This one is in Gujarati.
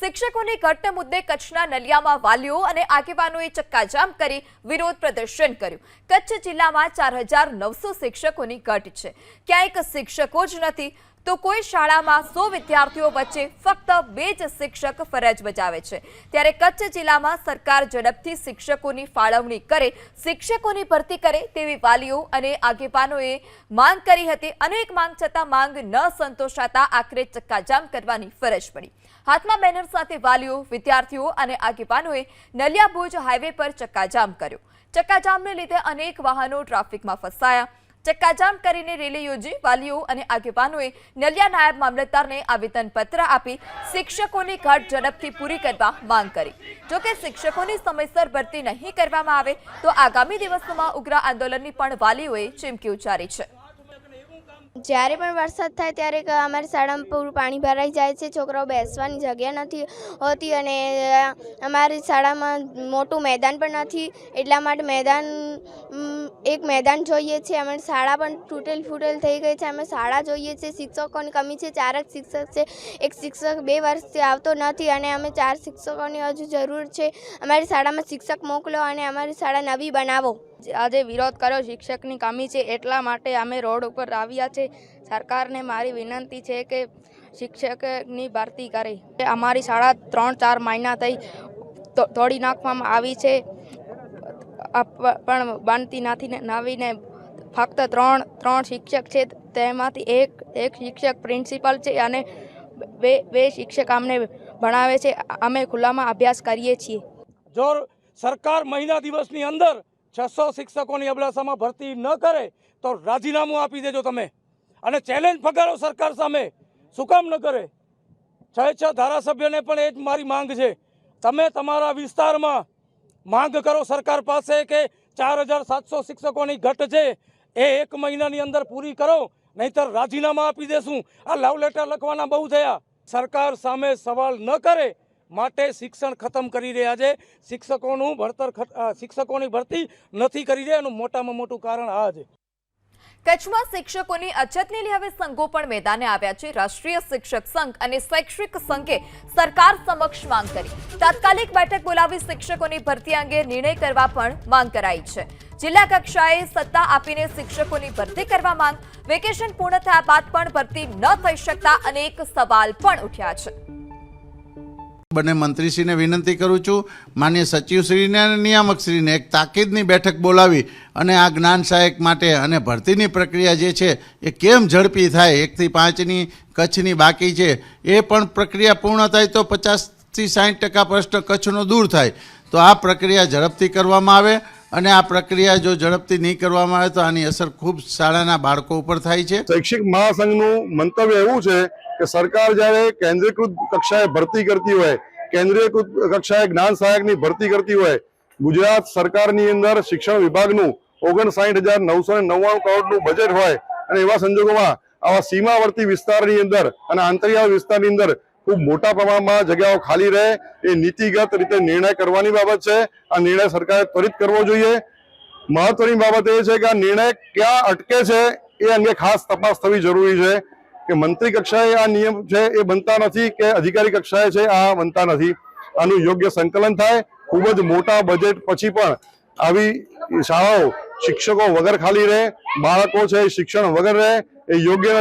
શિક્ષકોની ઘટના મુદ્દે કચ્છના નલિયામાં વાલીઓ અને આગેવાનોએ ચક્કાજામ કરી વિરોધ પ્રદર્શન કર્યું. કચ્છ જિલ્લામાં ચાર શિક્ષકોની ઘટ છે. ક્યાંક શિક્ષકો જ નથી તો કોઈ શાળામાં સો વિદ્યાર્થીઓ વચ્ચે ફક્ત બે જ શિક્ષક ફરજ બજાવે છે. ત્યારે કચ્છ જિલ્લામાં સરકાર ઝડપથી શિક્ષકોની ફાળવણી કરે, શિક્ષકોની ભરતી કરે તેવી વાલીઓ અને આગેવાનોએ માંગ કરી હતી. અનેક માંગ છતાં માંગ ન સંતોષાતા આખરે ચક્કાજામ કરવાની ફરજ પડી. હાથમાં બેનર સાથે વાલીઓ, વિદ્યાર્થીઓ અને આગેવાનોએ નલિયાભુજ હાઈવે પર ચક્કાજામ કર્યો. ચક્કાજામને લીધે અનેક વાહનો ટ્રાફિકમાં ફસાયા. ચક્કાજામ કરીને રેલી યોજી વાલીઓ અને આગેવાનોએ નલિયા નાયબ મામલતદારને આવેદનપત્ર આપી શિક્ષકોની ઘટ ઝડપથી પૂરી કરવા માંગ કરી. જોકે શિક્ષકોની સમયસર ભરતી નહીં કરવામાં આવે, તો આગામી દિવસોમાં ઉગ્ર આંદોલનની પણ વાલીઓએ ચીમકી ઉચ્ચારી છે. જ્યારે પણ વરસાદ થાય ત્યારે અમારી શાળામાં પૂરું પાણી ભરાઈ જાય છે. છોકરાઓ બેસવાની જગ્યા નથી હોતી અને અમારી શાળામાં મોટું મેદાન પણ નથી. એટલા માટે મેદાન એક મેદાન જોઈએ છે. અમારી શાળા પણ તૂટેલ ફૂટેલ થઈ ગઈ છે. અમે શાળા જોઈએ છે. શિક્ષકોની કમી છે. ચાર જ શિક્ષક છે. એક શિક્ષક બે વર્ષથી આવતો નથી અને અમે ચાર શિક્ષકોની હજુ જરૂર છે. અમારી શાળામાં શિક્ષક મોકલો અને અમારી શાળા નવી બનાવો. આજે વિરોધ કર્યો. શિક્ષકની કમી છે એટલા માટે અમે રોડ ઉપર આવ્યા છે. સરકારને મારી વિનંતી છે કે શિક્ષકની ભરતી કરે. અમારી શાળા ત્રણ ચાર મહિના થઈ તોડી નાખવામાં આવી છે. પણ બનતી નથી નવીને ફક્ત ત્રણ ત્રણ શિક્ષક છે. તેમાંથી એક એક શિક્ષક પ્રિન્સિપલ છે અને બે બે શિક્ષક અમને ભણાવે છે. અમે ખુલ્લામાં અભ્યાસ કરીએ છીએ. જો સરકાર મહિના દિવસની અંદર છસો શિક્ષકોની અબડાસામાં ભરતી ન કરે તો રાજીનામું આપી દેજો તમે. અને ચેલેન્જ ફગાડો સરકાર સામે. શું કામ ન કરે? છ છ ધારાસભ્યને પણ એ જ મારી માંગ છે. તમે તમારા વિસ્તારમાં માંગ કરો સરકાર પાસે કે ચાર હજાર સાતસો શિક્ષકોની ઘટ છે. એ એક મહિનાની અંદર પૂરી કરો, નહીતર રાજીનામા આપી દેશું. આ લવ લેટર લખવાના બહુ થયા. સરકાર સામે સવાલ ન કરે. માટે શિક્ષણ ખતમ કરી રહ્યા છે. શિક્ષકોનું ભણતર શિક્ષકોની ભરતી નથી કરી રહ્યા એનું મોટામાં મોટું કારણ આ છે. કચ્છમાં શિક્ષકોની અછતને લઈ હવે સંઘો પણ મેદાને આવ્યા છે. રાષ્ટ્રીય શિક્ષક સંઘ અને શૈક્ષણિક સંઘે સરકાર સમક્ષ માંગ કરી. તાત્કાલિક બેઠક બોલાવી શિક્ષકોની ભરતી અંગે નિર્ણય કરવા પણ માંગ કરાઈ છે. જિલ્લા કક્ષાએ સત્તા આપીને શિક્ષકોની ભરતી કરવા માંગ. વેકેશન પૂર્ણ થયા બાદ પણ ભરતી ન થઈ શકતા અનેક સવાલ પણ ઉઠ્યા છે. બંને મંત્રીશ્રીને વિનંતી કરું છું, માન્ય સચિવશ્રીને અને નિયામકશ્રીને એક તાકીદની બેઠક બોલાવી અને આ જ્ઞાન સહાયક માટે અને ભરતીની પ્રક્રિયા જે છે એ કેમ ઝડપી થાય, એકથી પાંચની કચ્છની બાકી છે, એ પણ પ્રક્રિયા પૂર્ણ થાય તો પચાસથી સાઠ ટકા પ્રશ્ન કચ્છનો દૂર થાય. તો આ પ્રક્રિયા ઝડપથી કરવામાં આવે. અને આ પ્રક્રિયા જો ઝડપથી નહીં કરવામાં આવે તો આની અસર ખૂબ શાળાના બાળકો ઉપર થાય છે. શૈક્ષિક મહાસંઘનું મંતવ્ય એવું છે કે સરકાર જ્યારે કેન્દ્રીયકૃત કક્ષાએ ભરતી કરતી હોય, કેન્દ્રીયકૃત કક્ષાએ જ્ઞાન સહાયકની ભરતી કરતી હોય, ગુજરાત સરકારની અંદર શિક્ષણ વિભાગનું ઓગણસાઠ હજાર નવસો ને નવ્વાણું કરોડનું બજેટ હોય અને એવા સંજોગોમાં આવા સીમાવર્તી વિસ્તારની અંદર અને આંતરિયાળ વિસ્તારની અંદર ખૂબ મોટા પ્રમાણમાં જગ્યાઓ ખાલી રહે એ નીતિગત રીતે નિર્ણય કરવાની બાબત છે. આ નિર્ણય સરકારે ત્વરિત કરવો જોઈએ. મહત્વની બાબત એ છે કે આ નિર્ણય ક્યાં અટકે છે એ અંગે ખાસ તપાસ થવી જરૂરી છે કે મંત્રી કક્ષાએ આ નિયમ છે એ બનતા નથી કે અધિકારી કક્ષાએ છે આ બનતા નથી. આનું યોગ્ય સંકલન થાય. ખૂબ જ મોટા બજેટ પછી પણ આવી શાળાઓ શિક્ષકો વગર ખાલી રહે, બાળકો છે શિક્ષણ વગર રહે, એ યોગ્ય